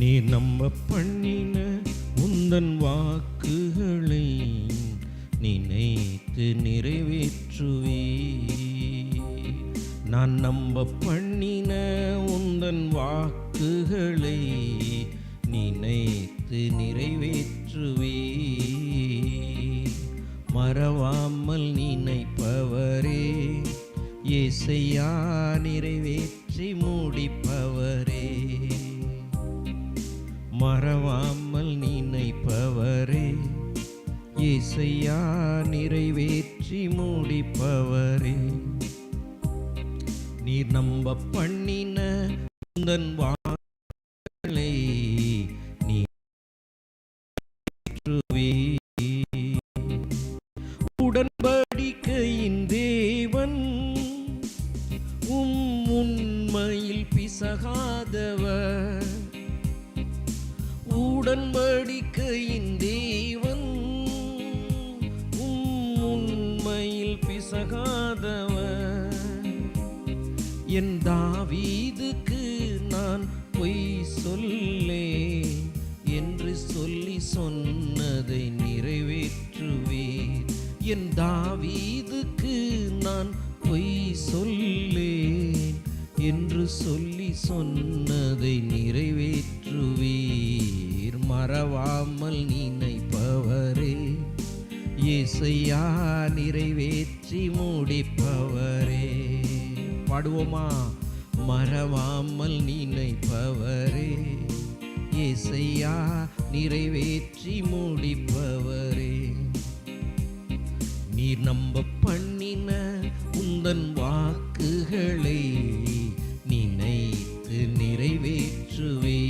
நீ நம்ப பண்ணின உந்தன் வாக்குகளை நினைத்து நிறைவேற்றுவே நான் நம்ப பண்ணின உந்தன் வாக்குகளை நினைத்து நிறைவேற்றுவே மறவாமல் நீர் நம்ப பண்ணின உந்தன் வாக்களை மறவாமல் நினைப்பவரே. இசையா நிறைவேற்றி முடிப்பவரே. பாடுவோமா? மறவாமல் நினைப்பவரே. இசையா நிறைவேற்றி முடிப்பவரே. நீர் நம்ப பண்ணின உந்தன் வாக்குகளை நினைத்து நிறைவேற்றுவே.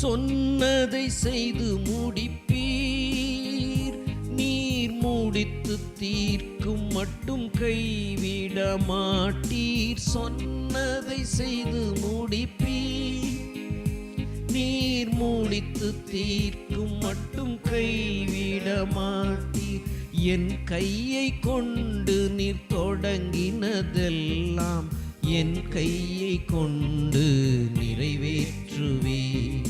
சொன்னதை செய்து முடிப்பீர். நீர் முடித்து தீர்க்கும் மட்டும் கைவிட மாட்டீர். சொன்னதை செய்து முடிப்பீர். நீர் முடித்து தீர்க்கும் மட்டும் கைவிட மாட்டீர். என் கையை கொண்டு நீர் தொடங்கினதெல்லாம் என் கையை கொண்டு நிறைவேற்றுவேன்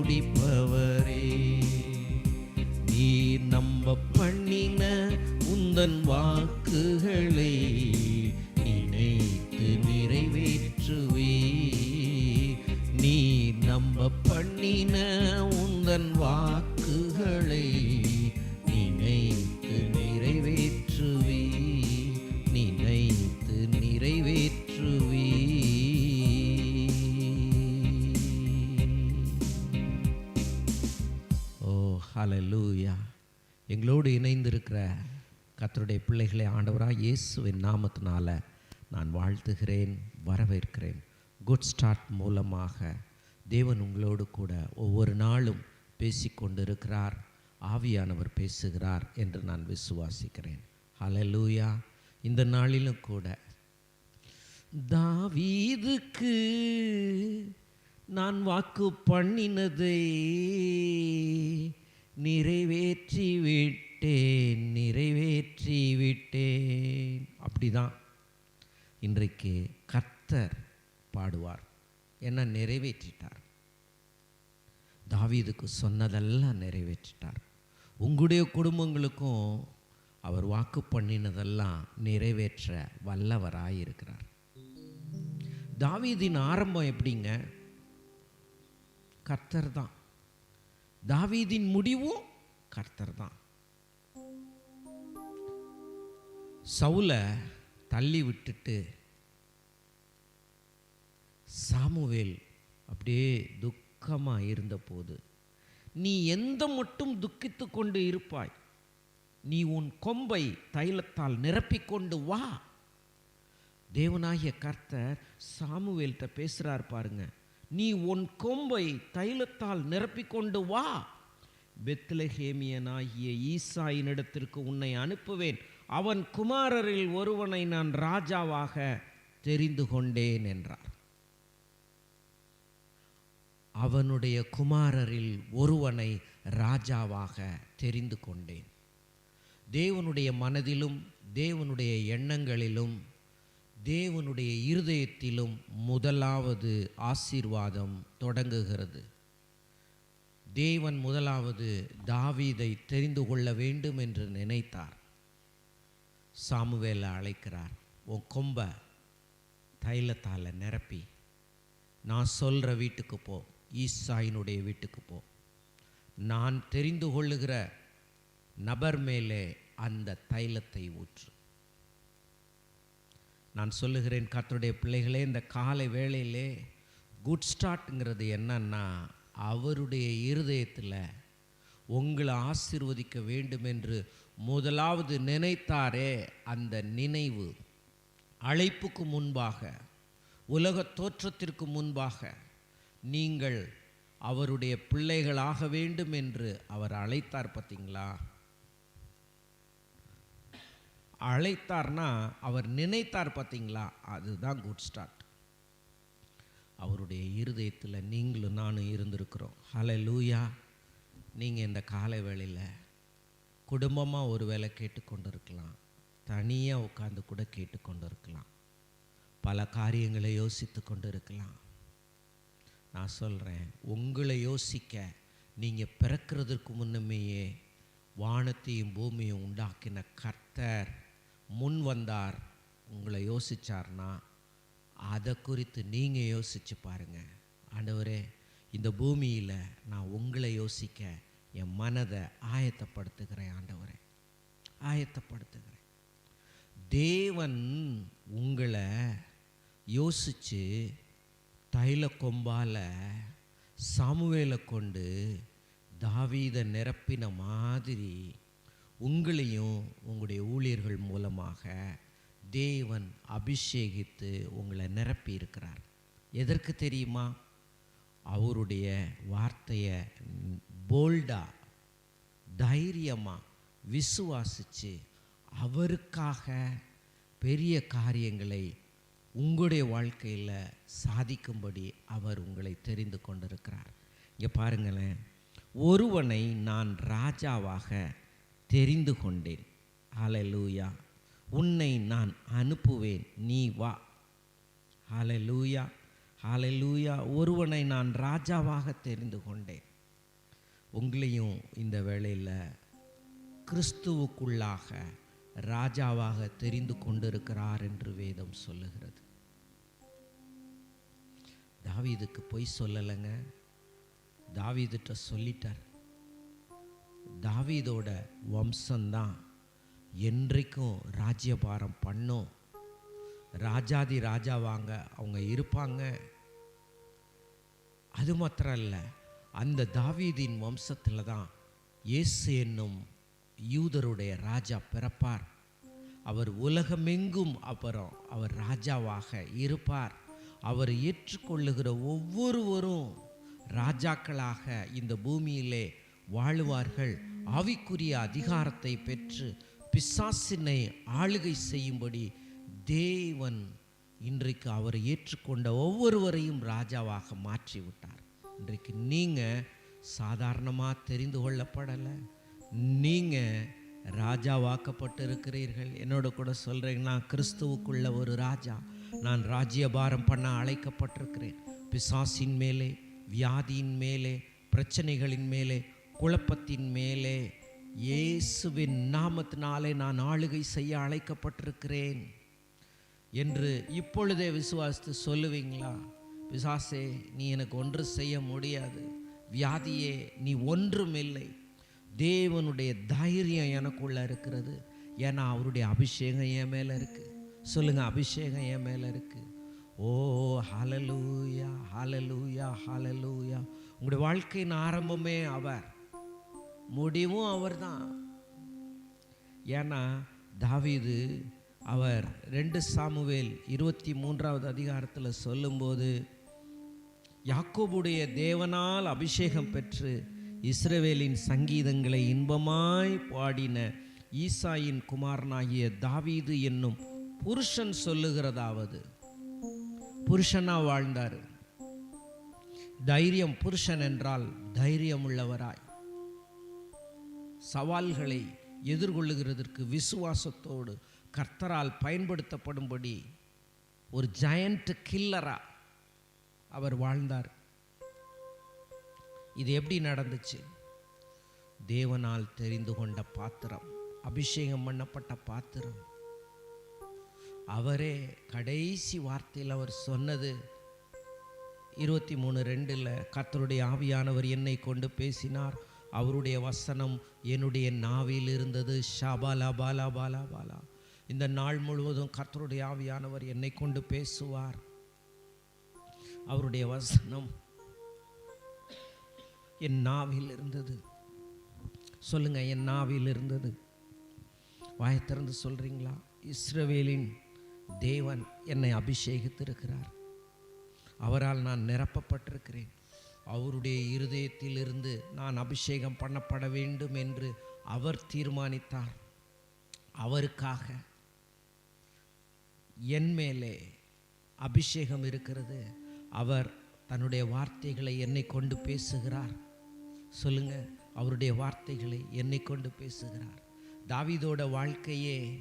உந்தன் வாக்குகளை நினைத்து நிறைவேற்றுவே நீ நம்ப பண்ணின உந்தன் வாக்குகளை நினைத்து நிறைவேற்றுவே நினைத்து நிறைவேற்றுவே ஓ ஹலலூயா எங்களோடு இணைந்திருக்கிற கத்தருடைய பிள்ளைகளை ஆண்டவராக இயேசுவின் நாமத்தினால நான் வாழ்த்துகிறேன் வரவேற்கிறேன். குட் ஸ்டார்ட் மூலமாக தேவன் உங்களோடு கூட ஒவ்வொரு நாளும் பேசிக்கொண்டிருக்கிறார் ஆவியானவர் பேசுகிறார் என்று நான் விசுவாசிக்கிறேன். ஹலலூயா இந்த நாளிலும் கூட தாவீதுக்கு நான் வாக்கு பண்ணினதை நிறைவேற்றி விட்டேன் நிறைவேற்றி விட்டேன். அப்படிதான் இன்றைக்கு கர்த்தர் பாடுவார். என்ன? நிறைவேற்றிட்டார். தாவீதுக்கு சொன்னதெல்லாம் நிறைவேற்றிட்டார். உங்களுடைய குடும்பங்களுக்கும் அவர் வாக்கு பண்ணினதெல்லாம் நிறைவேற்ற வல்லவராயிருக்கிறார். தாவீதின் ஆரம்பம் எப்படிங்க? கர்த்தர் தான் தாவீதின் முடிவும் கர்த்தர் தான் சவுல தள்ளி விட்டுட்டு சாமுவேல் அப்படியே துக்கமாக இருந்தபோது நீ எந்த மட்டும் துக்கித்து கொண்டு இருப்பாய்? நீ உன் கொம்பை தைலத்தால் நிரப்பிக்கொண்டு வா. தேவனாகிய கர்த்தர் சாமுவேல்கிட்ட பேசுகிறார் பாருங்க நீ உன் கொம்பை தைலத்தால் நிரப்பிக்கொண்டு வா. பெத்லஹேமியனாகிய ஈசாயினிடத்திற்கு உன்னை அனுப்புவேன். அவன் குமாரரில் ஒருவனை நான் ராஜாவாக தெரிந்து கொண்டேன் என்றார். அவனுடைய குமாரரில் ஒருவனை ராஜாவாக தெரிந்து கொண்டேன். தேவனுடைய மனதிலும் தேவனுடைய எண்ணங்களிலும் தேவனுடைய இருதயத்திலும் முதலாவது ஆசீர்வாதம் தொடங்குகிறது. தேவன் முதலாவது தாவீதை தெரிந்து கொள்ள வேண்டும் என்று நினைத்தார். சாமுவேலை அழைக்கிறார். உன் கொம்பை தைலத்தால் நிரப்பி நான் சொல்கிற வீட்டுக்கு போ ஈசாயினுடைய வீட்டுக்கு போ. நான் தெரிந்து கொள்ளுகிற நபர் மேலே அந்த தைலத்தை ஊற்று. நான் சொல்லுகிறேன் கத்தருடைய பிள்ளைகளே இந்த காலை வேளையிலே குட் ஸ்டார்ட்ங்கிறது என்னன்னா அவருடைய இருதயத்தில் உங்களை ஆசீர்வதிக்க வேண்டும் என்று முதலாவது நினைத்தாரே அந்த நினைவு. அழைப்புக்கு முன்பாக உலக தோற்றத்திற்கு முன்பாக நீங்கள் அவருடைய பிள்ளைகளாக வேண்டும் என்று அவர் அழைத்தார் பார்த்தீங்களா? அழைத்தார்னா அவர் நினைத்தார் பார்த்தீங்களா? அதுதான் குட் ஸ்டார்ட் அவருடைய இருதயத்தில் நீங்களும் நானும் இருந்திருக்கிறோம். ஹலை லூயா நீங்கள் இந்த காலை வேளையில் குடும்பமாக ஒரு வேலை கேட்டுக்கொண்டு இருக்கலாம் தனியாக உட்காந்து கூட கேட்டுக்கொண்டு இருக்கலாம் பல காரியங்களை யோசித்து கொண்டு இருக்கலாம் நான் சொல்கிறேன் உங்களை யோசிக்க நீங்கள் பிறக்கிறதுக்கு முன்னமேயே வானத்தையும் பூமியும் உண்டாக்கின கர்த்தர் முன் வந்தார். உங்களை யோசித்தார்னா அதை குறித்து நீங்கள் யோசித்து பாருங்கள் ஆண்டவரே இந்த பூமியில் நான் உங்களை யோசிக்க என் மனதை ஆயத்தப்படுத்துகிறேன் ஆண்டவரே. ஆயத்தப்படுத்துகிறேன். தேவன் உங்களை யோசித்து தைல கொம்பால் சாமுவேலை கொண்டு தாவீதை நிரப்பின மாதிரி உங்களையும் உங்களுடைய ஊழியர்கள் மூலமாக தேவன் அபிஷேகித்து உங்களை நிரப்பி இருக்கிறார். எதற்கு தெரியுமா? அவருடைய வார்த்தையை போல்டாக தைரியமாக விசுவாசித்து அவருக்காக பெரிய காரியங்களை உங்களுடைய வாழ்க்கையில் சாதிக்கும்படி அவர் உங்களை தெரிந்து கொண்டிருக்கிறார். இங்கே பாருங்களேன். ஒருவனை நான் ராஜாவாக தெரிந்து கொண்டேன். ஹalleluya உன்னை நான் அனுப்புவேன். நீ வா. ஹலலூயா ஹலலூயா ஒருவனை நான் ராஜாவாக தெரிந்து கொண்டேன். உங்களையும் இந்த வேளையில் கிறிஸ்துவுக்குள்ளாக ராஜாவாக தெரிந்து கொண்டிருக்கிறார் என்று வேதம் சொல்லுகிறது. தாவீதுக்கு பொய் சொல்லலைங்க. தாவீதுட்ட சொல்லிட்டார். தாவீதோட வம்சம்தான் என்றைக்கும் ராஜ்யபாரம் பண்ணும். ராஜாதி ராஜாவாங்க அவங்க இருப்பாங்க. அது மாத்திரம் இல்லை. அந்த தாவீதின் வம்சத்தில் தான் இயேசு என்னும் யூதருடைய ராஜா பிறப்பார். அவர் உலகமெங்கும் அப்புறம் அவர் ராஜாவாக இருப்பார். அவர் ஏற்றுக்கொள்ளுகிற ஒவ்வொருவரும் ராஜாக்களாக இந்த பூமியிலே வாழுவார்கள். ஆவிக்குரிய அதிகாரத்தை பெற்று பிசாசினை ஆளுகை செய்யும்படி தேவன் இன்றைக்கு அவர் ஏற்றுக்கொண்ட ஒவ்வொருவரையும் ராஜாவாக மாற்றிவிட்டார். இன்றைக்கு நீங்கள் சாதாரணமாக தெரிந்து கொள்ளப்படலை. நீங்கள் ராஜாவாக்கப்பட்டு இருக்கிறீர்கள் என்னோட கூட சொல்கிறேன் நான் கிறிஸ்துவுக்குள்ள ஒரு ராஜா. நான் ராஜ்யபாரம் பண்ண அழைக்கப்பட்டிருக்கிறேன். பிசாசின் மேலே வியாதியின் மேலே பிரச்சனைகளின் மேலே குழப்பத்தின் மேலே இயேசுவின் நாமத்தினாலே நான் ஆளுகை செய்ய அழைக்கப்பட்டிருக்கிறேன். என்று இப்பொழுதே விசுவாசித்து சொல்லுவீங்களா? பிசாசே நீ எனக்கு ஒன்று செய்ய முடியாது. வியாதியே நீ ஒன்றுமில்லை தேவனுடைய தைரியம் எனக்குள்ளே இருக்கிறது. ஏன்னா அவருடைய அபிஷேகம் என் மேலே இருக்கு. சொல்லுங்கள் அபிஷேகம் என் மேலே இருக்கு. ஓ ஹலலூயா ஹலலூயா ஹலலூயா உங்களுடைய வாழ்க்கையின் ஆரம்பமே அவர். முடிவும் அவர்தான். ஏன்னா தாவிது அவர் ரெண்டு சாமுவேல் இருபத்தி மூன்றாவது அதிகாரத்தில் சொல்லும்போது யாக்கோபுடைய தேவனால் அபிஷேகம் பெற்று இஸ்ரவேலின் சங்கீதங்களை இன்பமாய் பாடின ஈசாயின் குமாரனாகிய தாவீது என்னும் புருஷன் சொல்லுகிறதாவது. புருஷனாக வாழ்ந்தார். தைரியம் புருஷன் என்றால் தைரியம் உள்ளவராய் சவால்களை எதிர்கொள்ளுகிறதற்கு விசுவாசத்தோடு கர்த்தரால் பயன்படுத்தப்படும்படி ஒரு ஜயண்ட் கில்லரா அவர் வாழ்ந்தார். இது எப்படி நடந்துச்சு? தேவனால் தெரிந்து கொண்ட பாத்திரம் அபிஷேகம் பண்ணப்பட்ட பாத்திரம். அவரே கடைசி வார்த்தையில் அவர் சொன்னது இருபத்தி மூணு ரெண்டில் கத்தருடைய ஆவியானவர் என்னை கொண்டு பேசினார். அவருடைய வசனம் என்னுடைய நாவில் இருந்தது. ஷபாலா பாலா பாலா பாலா. இந்த நாள் முழுவதும் கர்த்தருடைய ஆவியானவர் என்னை கொண்டு பேசுவார். அவருடைய வசனம் என் நாவில் இருந்தது. சொல்லுங்க என் நாவில் இருந்தது. வாயை திறந்து சொல்றீங்களா? இஸ்ரவேலின் தேவன் என்னை அபிஷேகித்திருக்கிறார். அவரால் நான் நிரப்பப்பட்டிருக்கிறேன். அவருடைய இருதயத்திலிருந்து நான் அபிஷேகம் பண்ணப்பட வேண்டும் என்று அவர் தீர்மானித்தார். அவருக்காக என் மேலே அபிஷேகம் இருக்கிறது. அவர் தன்னுடைய வார்த்தைகளை என்னை கொண்டு பேசுகிறார். சொல்லுங்க அவருடைய வார்த்தைகளை என்னை கொண்டு பேசுகிறார். தாவீதோட வாழ்க்கையே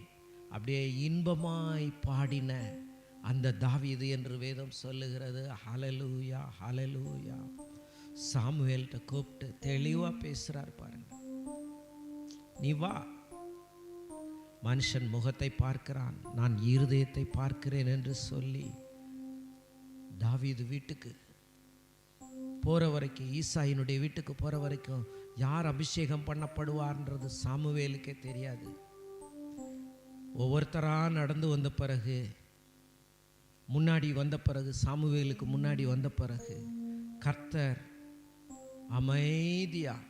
அப்படியே இன்பமாய் பாடின அந்த தாவீது என்று வேதம் சொல்லுகிறது. ஹலலூயா ஹலலூயா சாமுவேல்கிட்ட கூப்பிட்டு தெளிவாக பேசுகிறார் பாருங்க. நீ வா. மனுஷன் முகத்தை பார்க்கிறான். நான் இருதயத்தை பார்க்கிறேன் என்று சொல்லி தாவீது வீட்டுக்கு போகிற வரைக்கும் ஈசாயினுடைய வீட்டுக்கு போகிற வரைக்கும் யார் அபிஷேகம் பண்ணப்படுவார்ன்றது சாமுவேலுக்கே தெரியாது. ஒவ்வொருத்தராக நடந்து வந்த பிறகு முன்னாடி வந்த பிறகு சாமுவேலுக்கு முன்னாடி வந்த பிறகு கர்த்தர் அமைதியாக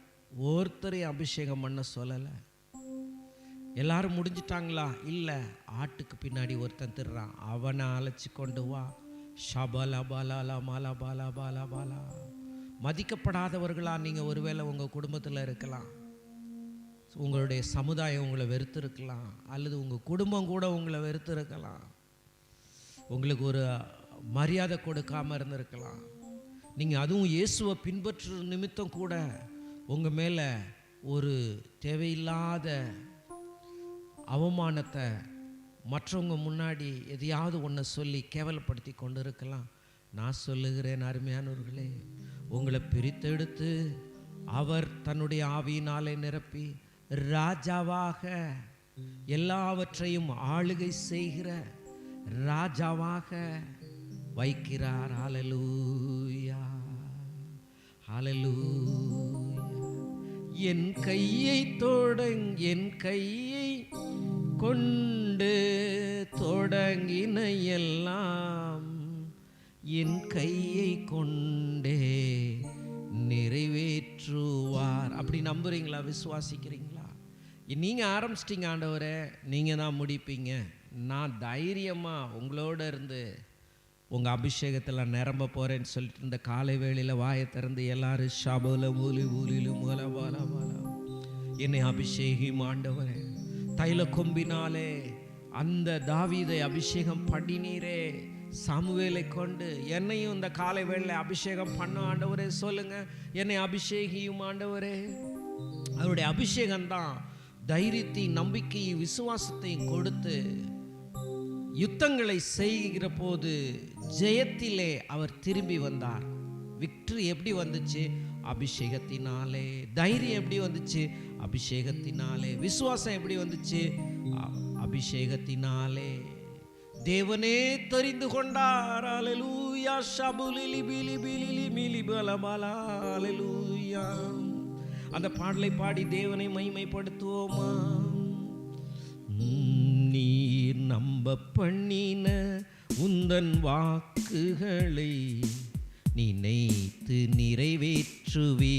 ஒருத்தரையும் அபிஷேகம் பண்ண சொல்லலை. எல்லாரும் முடிஞ்சிட்டாங்களா? இல்லை. ஆட்டுக்கு பின்னாடி ஒருத்தன் திருறான். அவனை அழைச்சி கொண்டு வா. ஷபல பாலாலா மாலா பாலா பாலா பாலா மதிக்கப்படாதவர்களா நீங்கள் ஒருவேளை உங்கள் குடும்பத்தில் இருக்கலாம். உங்களுடைய சமுதாயம் உங்களை வெறுத்திருக்கலாம். அல்லது உங்கள் குடும்பம் கூட உங்களை வெறுத்திருக்கலாம். உங்களுக்கு ஒரு மரியாதை கொடுக்காம இருந்திருக்கலாம். நீங்கள் அதுவும் இயேசுவை பின்பற்று நிமித்தம் கூட உங்கள் மேலே ஒரு தேவையில்லாத அவமானத்தை மற்றவங்க முன்னாடி எதையாவது ஒன்று சொல்லி கேவலப்படுத்தி கொண்டு இருக்கலாம் நான் சொல்லுகிறேன் அருமையானவர்களே உங்களை பிரித்தெடுத்து அவர் தன்னுடைய ஆவியினாலே நிரப்பி ராஜாவாக எல்லாவற்றையும் ஆளுகை செய்கிற ராஜாவாக வைக்கிறார். அலலூயா அலலூ என் கையை தொடங் என் கையை கொண்டு தொடங்கின எல்லாம் என் கையை கொண்டே நிறைவேற்றுவார். அப்படி நம்புறீங்களா? விசுவாசிக்கிறீங்களா? நீங்கள் ஆரம்பிச்சிட்டிங்க ஆண்டவரே. நீங்கள் தான் முடிப்பீங்க. நான் தைரியமாக உங்களோட இருந்து உங்கள் அபிஷேகத்தில் நிரம்ப போகிறேன்னு சொல்லிட்டு இந்த காலை வேளையில் வாயை திறந்து எல்லாரும் ஷபல மூலி ஊலிலும் மூல என்னை அபிஷேகம் ஆண்டவரே. தைல கொம்பினாலே அந்த தாவீதை அபிஷேகம் பண்ணினீரே. சாமுவேலை கொண்டு என்னையும் இந்த காலை வேளையில் அபிஷேகம் பண்ண ஆண்டவரே சொல்லுங்க. என்னை அபிஷேகியும் ஆண்டவரே. அவருடைய அபிஷேகம் தான் தைரியத்தையும் நம்பிக்கையும் விசுவாசத்தையும் கொடுத்து யுத்தங்களை செய்கிற போது ஜெயத்திலே அவர் திரும்பி வந்தார். விக்டரி எப்படி வந்துச்சு? அபிஷேகத்தினாலே. தைரியம் எப்படி வந்துச்சு? அபிஷேகத்தினாலே. விசுவாசம் எப்படி வந்துச்சு? அபிஷேகத்தினாலே தேவனே தெரிந்து கொண்டார். அல்லேலூயா ஷபுலிலி பிலி பிலிலி மிலி பலபலா. அல்லேலூயா அந்த பாடலை பாடி தேவனை மைமைப்படுத்துவோமா நீர் நம்ப பண்ணின உந்தன் வாக்குகளை நினைத்து நிறைவேற்றுவே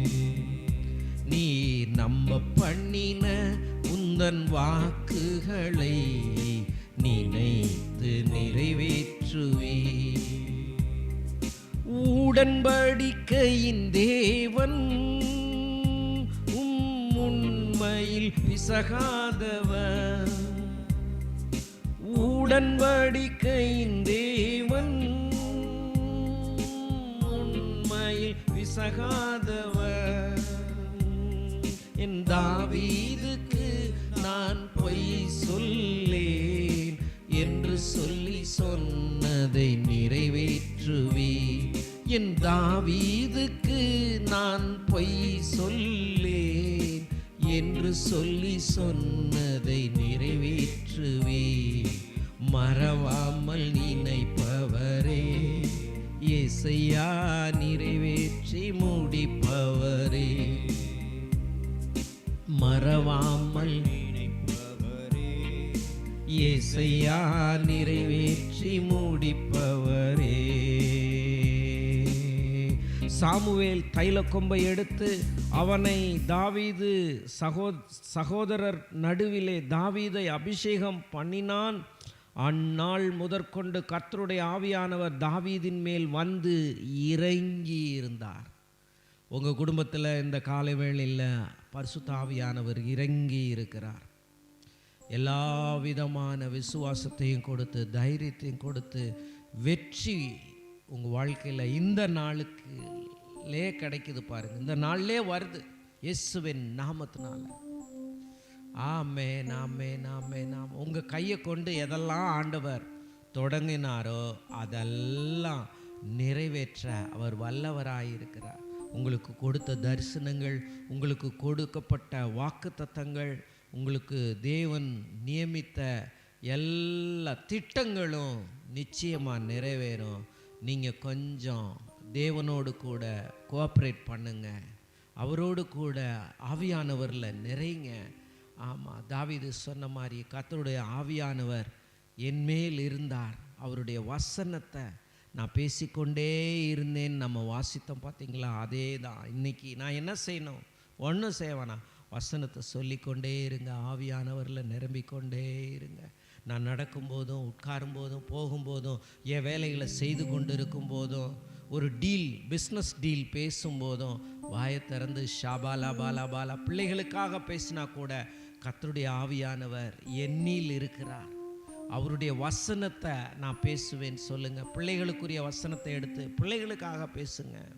உந்தன் வாக்குகளை நினைத்து நிறைவேற்றுவே உடன்படிக்கையின் தேவன் உம் உண்மையில் பிசகாதவர் உடன்படிக்கையின் தேவன் உண்மையில் விசகாதவர். என் தாவீதுக்கு நான் பொய் சொல்லேன் என்று சொல்லி சொன்னதை நிறைவேற்றுவே என் தாவீதுக்கு நான் பொய் சொல்லேன் என்று சொல்லி சொன்னதை நிறைவேற்றுவே மறவாமல் நினைப்பவரே இசையா நிறைவேற்றி முடிப்பவரே. மறவாமல் இசையா நிறைவேற்றி முடிப்பவரே. சாமுவேல் தைல கொம்பை எடுத்து அவனை தாவீது சகோ சகோதரர் நடுவிலே தாவீதை அபிஷேகம் பண்ணினான். அந்நாள் முதற்கொண்டு கர்த்தருடைய ஆவியானவர் தாவீதின் மேல் வந்து இறங்கி இருந்தார் உங்கள் குடும்பத்தில் இந்த காலை வேளையில் பரிசுத்த ஆவியானவர் இறங்கி இருக்கிறார் எல்லா விதமான விசுவாசத்தையும் கொடுத்து தைரியத்தையும் கொடுத்து வெற்றி உங்கள் வாழ்க்கையில் இந்த நாளுக்குலே கிடைக்குது பாருங்க. இந்த நாள்லே வருது. இயேசுவின் நாமத்தினால. ஆமே நாமே நாமே நாம் உங்கள் கையை கொண்டு எதெல்லாம் ஆண்டவர் தொடங்கினாரோ அதெல்லாம் நிறைவேற்ற அவர் வல்லவராயிருக்கிறார். உங்களுக்கு கொடுத்த தரிசனங்கள் உங்களுக்கு கொடுக்கப்பட்ட வாக்குத்தத்தங்கள் உங்களுக்கு தேவன் நியமித்த எல்லா திட்டங்களும் நிச்சயமாக நிறைவேறும். நீங்கள் கொஞ்சம் தேவனோடு கூட கோஆப்ரேட் பண்ணுங்கள் அவரோடு கூட ஆவியானவரில் நிறைங்க. ஆமாம் தாவிது சொன்ன மாதிரி கத்தருடைய ஆவியானவர் என்மேல் இருந்தார். அவருடைய வசனத்தை நான் பேசிக்கொண்டே இருந்தேன். நம்ம வாசித்தோம் பார்த்தீங்களா அதே தான் இன்றைக்கி நான் என்ன செய்யணும்? ஒன்றும் செய்வேனா வசனத்தை சொல்லிக்கொண்டே இருங்க ஆவியானவரில் நிரம்பிக்கொண்டே இருங்க. நான் நடக்கும்போதும் உட்காரும் போதும் போகும்போதும் என் வேலைகளை செய்து கொண்டு இருக்கும் போதும் ஒரு டீல் பிஸ்னஸ் டீல் பேசும்போதும் வாயை திறந்து ஷாபாலா பாலா பாலா பிள்ளைகளுக்காக பேசினா கூட கத்தருடைய ஆவியானவர் எண்ணில் இருக்கிறார். அவருடைய வசனத்தை நான் பேசுவேன் சொல்லுங்கள் பிள்ளைகளுக்குரிய வசனத்தை எடுத்து பிள்ளைகளுக்காக பேசுங்கள்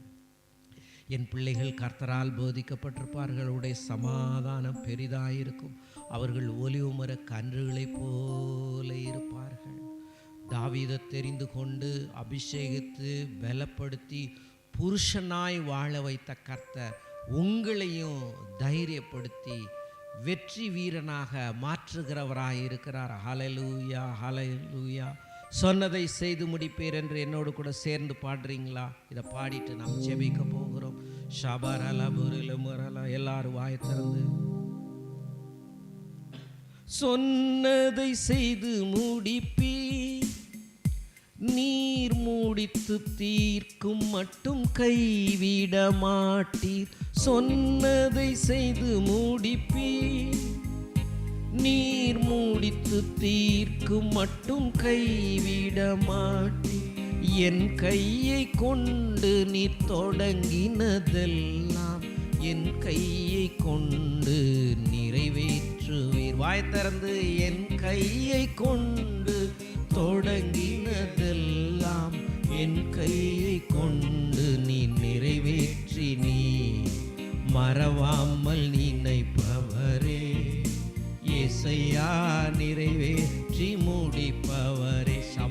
என் பிள்ளைகள் கர்த்தரால் போதிக்கப்பட்டிருப்பார்கள். உடைய சமாதானம் பெரிதாயிருக்கும். அவர்கள் ஒலிவுமர கன்றுகளைப் போல இருப்பார்கள். தாவீதை தெரிந்து கொண்டு அபிஷேகித்து பலப்படுத்தி புருஷனாய் வாழ வைத்த கர்த்தர் உங்களையும் தைரியப்படுத்தி வெற்றி வீரனாக மாற்றுகிறவராக இருக்கிறார் ஹலலூயா ஹalleluya. சொன்னதை செய்து முடிப்பேர் என்று என்னோடு கூட சேர்ந்து பாடுறீங்களா? இதை பாடிட்டு நாம் ஜெபிக்க போகிறோம். ஷபாரலா புரில முரலா எல்லாரும் வாய திறந்து. சொன்னதை செய்து முடிப்பீ நீர் மூடித்து தீர்க்கும் மட்டும் கைவிட மாட்டீர். சொன்னதை செய்து முடிப்பி நீர் மூடித்து தீர்க்கும் மட்டும் கைவிட மாட்டீர். என் கையை கொண்டு நீ தொடங்கினதெல்லாம் என் கையை கொண்டு நிறைவேற்றுவீர். வாய் திறந்து என் கையை கொண்டு தொடங்கினதெல்லாம் என் கையை கொண்டு நீ நிறைவேற்றி நீ மறவாமல் நினைப்பவரே. இசையா நிறைவேற்றி முடிப்பவரே.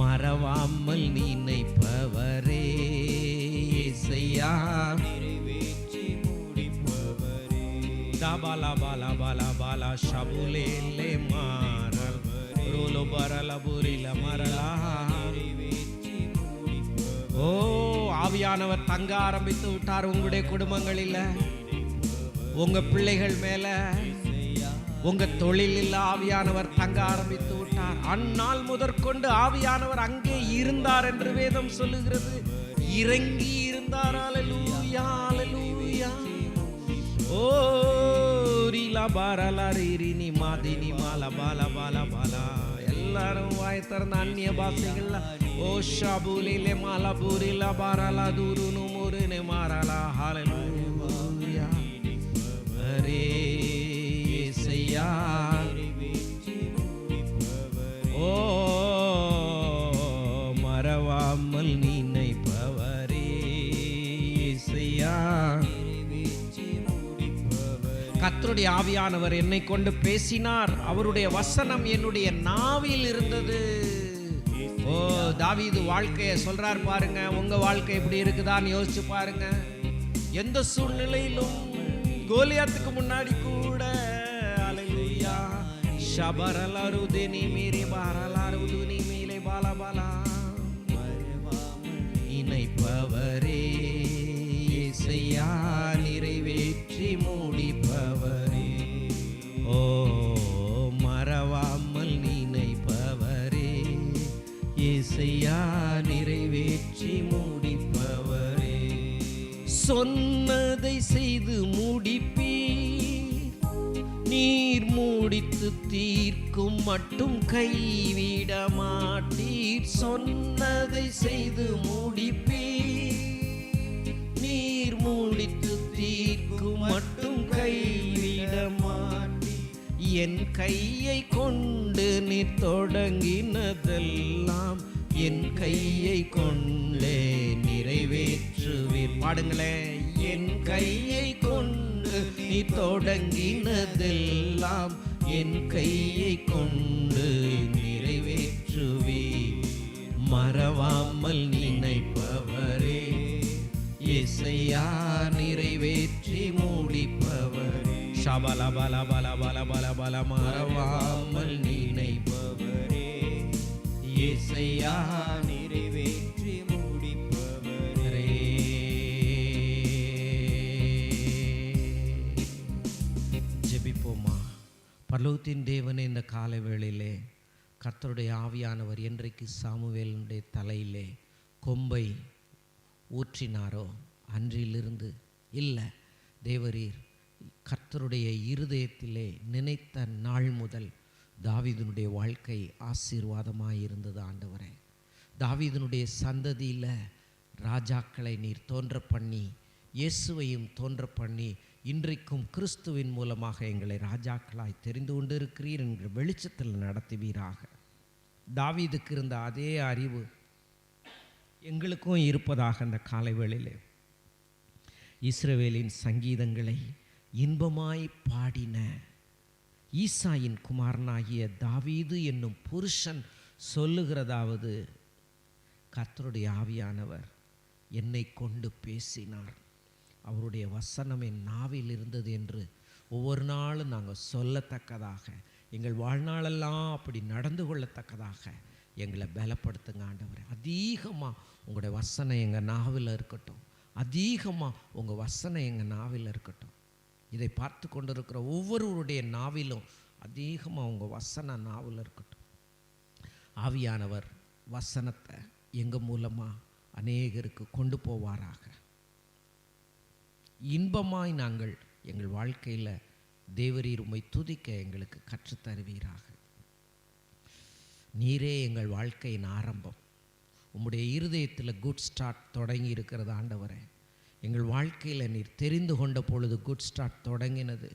மறவாமல் நினைப்பவரே இசையா. நிறைவேற்றி முடிப்பவரே Da Bala Bala Bala ஷபுலே shabule le maral rolo barala ஓ ஆவியானவர் தங்க ஆரம்பித்து விட்டார் உங்களுடைய குடும்பங்களில் உங்க பிள்ளைகள் மேல உங்க தொழிலில் ஆவியானவர் தங்க ஆரம்பித்து இருக்கிறார் அந்நாள் முதற்கொண்டு ஆவியானவர் அங்கே இருந்தார் என்று வேதம் சொல்லுகிறது. இறங்கி இருந்தார். அல்லேலூயா அல்லேலூயா ஓ ரீலா பாரலா ரீரினி மாதினி மால பால பால பாலா எல்லாரும் வாய் திறந்த அந்நிய பாஷைகள்ல ஓ ஷாபூலிலே மாலா பூரிலா பாரலா தூருனு முருனு மாரலா ஹalleluya. ஆவியானவர் என்னை கொண்டு பேசினார். அவருடைய வசனம் என்னுடைய நாவில் இருந்தது. ஓ தாவீது வாழ்க்கைய சொல்றார் பாருங்க. உங்க வாழ்க்கை எப்படி இருக்குதான்னு யோசிச்சு பாருங்க. எந்த சூழ்நிலையிலும் கோலியாத்துக்கு முன்னாடி கூட அலையா ஷபரலருதினி மீறி பாரலருதுனி இசையா நிறைவேற்றி முடிப்பவரே. சொன்னதை செய்து முடிப்பீர். நீர் மூடித்து தீர்க்கும் மட்டும் கைவிட மாட்டீர். சொன்னதை செய்து முடிப்பீர். நீர் மூடித்து தீர்க்கும் மட்டும் கைவிட மாட்டீர். என் கையை கொண்டு நீர் தொடங்கினதெல்லாம் என் கையை கொண்டே நிறைவேற்றுவீர். பாடுங்களே. என் கையை கொண்டு நீ தொடங்கினதெல்லாம் என் கையை கொண்டு நிறைவேற்றுவே மறவாமல் நினைப்பவரே இசையா நிறைவேற்றி மூடிப்பவரே. சபல பல பல பல பல பல மறவாமல் நினைப்ப இசையா நிறைவேற்றி முடிப்பவரே. ஜெபிப்போமா. பரலோகத்தின் தேவனே இந்த காலை வேளையிலே கர்த்தருடைய ஆவியானவர் என்றைக்கு சாமுவேலனுடைய தலையிலே கொம்பை ஊற்றினாரோ அன்றிலிருந்து இல்லை தேவரீர் கர்த்தருடைய இருதயத்திலே நினைத்த நாள் முதல் தாவிதனுடைய வாழ்க்கை ஆசீர்வாதமாக இருந்தது ஆண்டவரே. தாவிதனுடைய சந்ததியில் ராஜாக்களை நீர் தோன்ற பண்ணி இயேசுவையும் தோன்ற பண்ணி இன்றைக்கும் கிறிஸ்துவின் மூலமாக எங்களை ராஜாக்களாய் தெரிந்து கொண்டு இருக்கிறீர் என்கிற வெளிச்சத்தில் நடத்துவீராக. தாவீதுக்கு இருந்த அதே அறிவு எங்களுக்கும் இருப்பதாக அந்த காலை வேளையிலே இஸ்ரவேலின் சங்கீதங்களை இன்பமாய் பாடின ஈசாயின் குமாரனாகிய தாவீது என்னும் புருஷன் சொல்லுகிறதாவது கர்த்தருடைய ஆவியானவர் என்னை கொண்டு பேசினார். அவருடைய வசனம் என் நாவில் இருந்தது என்று ஒவ்வொரு நாளும் நாங்கள் சொல்லத்தக்கதாக எங்கள் வாழ்நாளெல்லாம் அப்படி நடந்து கொள்ளத்தக்கதாக எங்களை பலப்படுத்துங்க ஆண்டவர். அதிகமாக உங்களுடைய வசனம் எங்கள் நாவில் இருக்கட்டும். அதிகமாக உங்கள் வசனம் எங்கள் நாவில் இருக்கட்டும். இதை பார்த்து கொண்டிருக்கிற ஒவ்வொருவருடைய நாவிலும் அதிகமாக அவங்க வசன நாவில் இருக்கட்டும். ஆவியானவர் வசனத்தை எங்கள் மூலமாக அநேகருக்கு கொண்டு போவாராக. இன்பமாய் நாங்கள் எங்கள் வாழ்க்கையில் தேவரீர் உம்மை துதிக்க எங்களுக்கு கற்றுத் தருவீராக நீரே எங்கள் வாழ்க்கையின் ஆரம்பம். உம்முடைய இருதயத்தில் குட் ஸ்டார்ட் தொடங்கி இருக்கிறது ஆண்டவரே. எங்கள் வாழ்க்கையில் நீர் தெரிந்து கொண்ட பொழுது குட் ஸ்டார்ட் தொடங்கினது.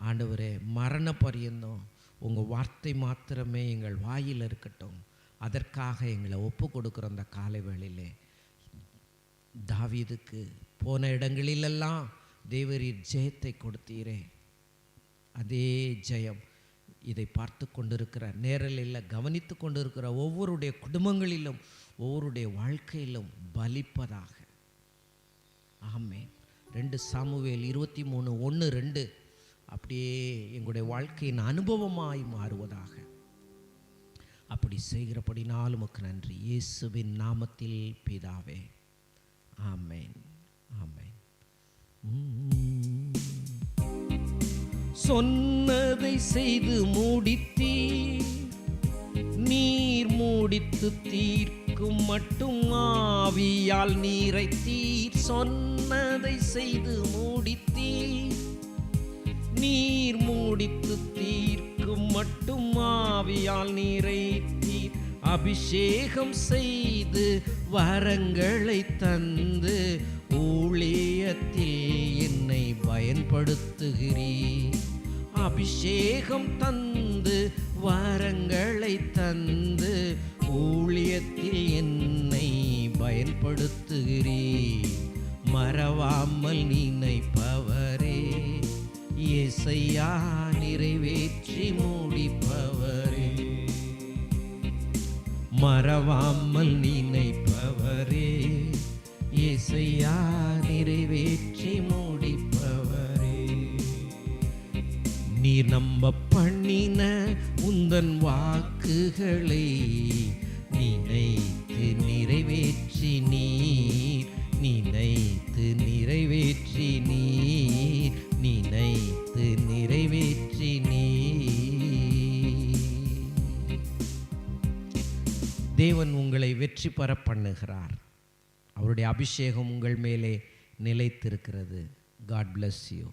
ஆண்டவரே மரண பரியந்தம் உங்கள் வார்த்தை மாத்திரமே எங்கள் வாயில் இருக்கட்டும். அதற்காக எங்களை ஒப்பு கொடுக்குற அந்த காலை வேளையிலே தாவீதுக்கு போன இடங்களிலெல்லாம் தேவரீர் ஜெயத்தை கொடுத்தீரே. அதே ஜெயம் இதை பார்த்து கொண்டிருக்கிற நேரலில் கவனித்து கொண்டிருக்கிற ஒவ்வொருடைய குடும்பங்களிலும் ஒவ்வொருடைய வாழ்க்கையிலும் பலிப்பதாக ஆமே ரெண்டு சாமுவேல் இருபத்தி மூணு ஒன்று ரெண்டு. அப்படியே எங்களுடைய வாழ்க்கையின் அனுபவமாய் மாறுவதாக. அப்படி செய்கிறபடினால் உமக்கு நன்றி. இயேசுவின் நாமத்தில் பிதாவே. ஆமேன். ஆமேன். சொன்னதை செய்து முடித்தீர். நீர் மூடித்து எங்கும் மட்டும் ஆவியால் நீரை தீர் சொன்னதை செய்து மூடித்தீர். நீர் மூடித்து தீர்க்கும் மட்டும் ஆவியால் நீரை தீர் அபிஷேகம் செய்து வரங்களை தந்து ஊழியத்தில் என்னை பயன்படுத்துகிறீர். அபிஷேகம் தந்து வரங்களை தந்து ஊழியத்தில் என்னை பயன்படுத்துகிறே? மறவாமல் நினைப்பவரே இசையா நிறைவேற்றி முடிப்பவரே. மறவாமல் நினைப்பவரே இசையா நிறைவேற்றி முடிப்பவரே. நீர் நம்ப பண்ணின உந்தன் வாக்குகளை உங்களை வெற்றி பெற பண்ணுகிறார். அவருடைய அபிஷேகம் உங்கள் மேலே நிலைத்திருக்கிறது. God bless you